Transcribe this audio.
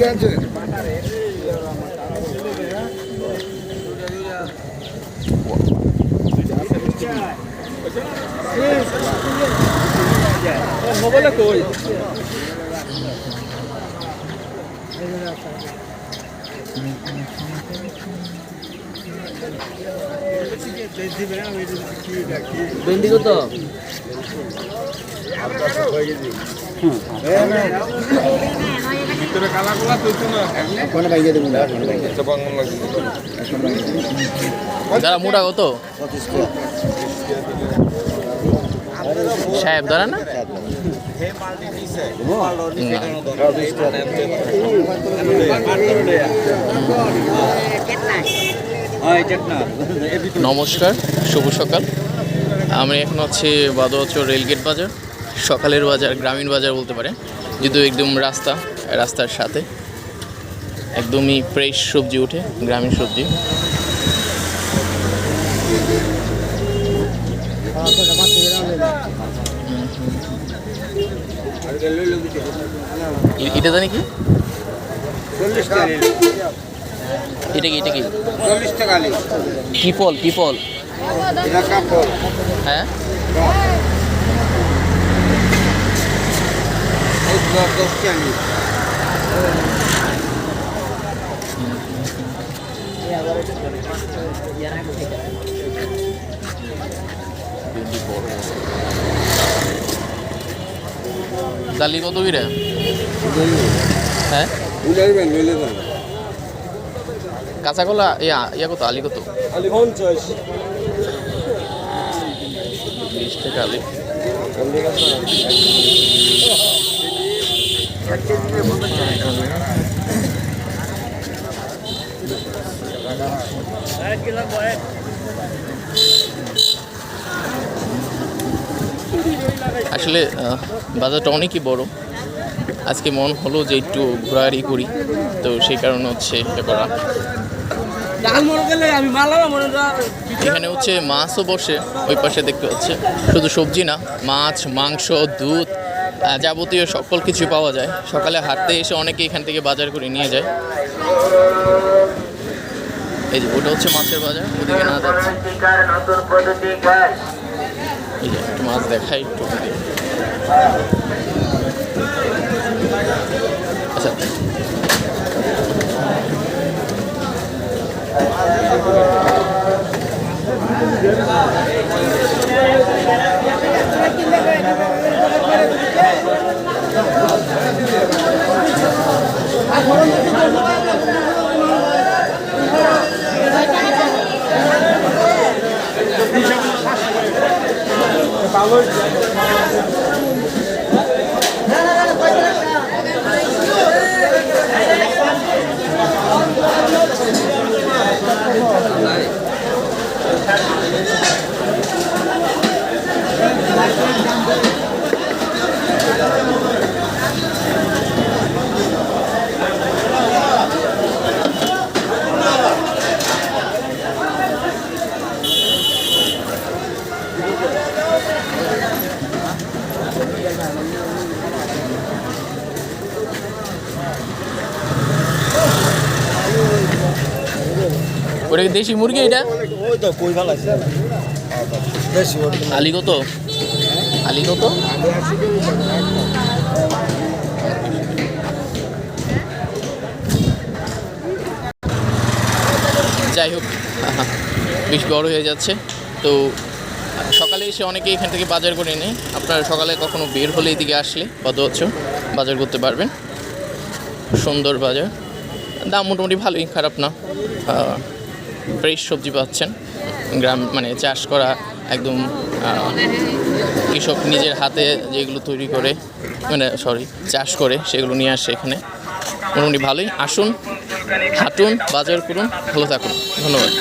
আর মেহেন্দি দিয়ে ভেন্ডি কত কোনে ভাইয়া দেবো না। দাঁড়া মোটা কত? সাহেব দাঁড়া না। নমস্কার শুভ সকাল। আমি এখন আছি বাদোয়াচর রেলগেট বাজার সকালের বাজার গ্রামীণ বাজার বলতে পারে যেহেতু একদম রাস্তা। রাস্তার সাথে। একদমই ফ্রেশ সবজি উঠে, গ্রামীণ সবজি। এটা জানি কি? এটা কি এটা কি? এটা কাপড় হ্যাঁ? দশ ডালি কত কি রে হ্যাঁ? কাঁচা কলা ইয়া ইয়া কত? আলি কত? আলি পঞ্চাশ বিশ টাকা আলি। আসলে বাজারটা অনেকই বড়। আজকে মন হলো যে একটু ঘোরাঘুরি করি। তো সেই কারণে হচ্ছে এটা করা। এখানে হচ্ছে মাছও বসে ওই পাশে দেখতে হচ্ছে। শুধু সবজি না মাছ মাংস দুধ যাবতীয় সকল কিছু পাওয়া যায়। সকালে হাঁটতে এসে অনেকে এখান থেকে বাজার করে নিয়ে যায়। এই যে, ওটা হচ্ছে মাছের বাজার, ওদিকে না যাচ্ছে। একটু মাছ দেখাই একটু। আচ্ছা। ওটা কি দেশি মুরগি এটা ওই তো কই ভালো আছে বেশি ওর আলি কত আলি কত? যাই হোক বেশ বড় হয়ে যাচ্ছে। তো, সকালে এসে অনেকে এখান থেকে বাজার করে নেয়। আপনারা সকালে কখনো বের হলে এদিকে আসলে কত হচ্ছে বাজার করতে পারবেন। সুন্দর বাজার। দাম মোটামুটি ভালোই, খারাপ না। ফ্রেশ সবজি পাচ্ছেন। গ্রাম মানে চাষ করা একদম কৃষক নিজের হাতে যেগুলো তৈরি করে মানে সরি চাষ করে, সেগুলো নিয়ে আসে এখানে। মোটামুটি ভালোই। আসুন, হাঁটুন, বাজার করুন, ভালো থাকুন। ধন্যবাদ।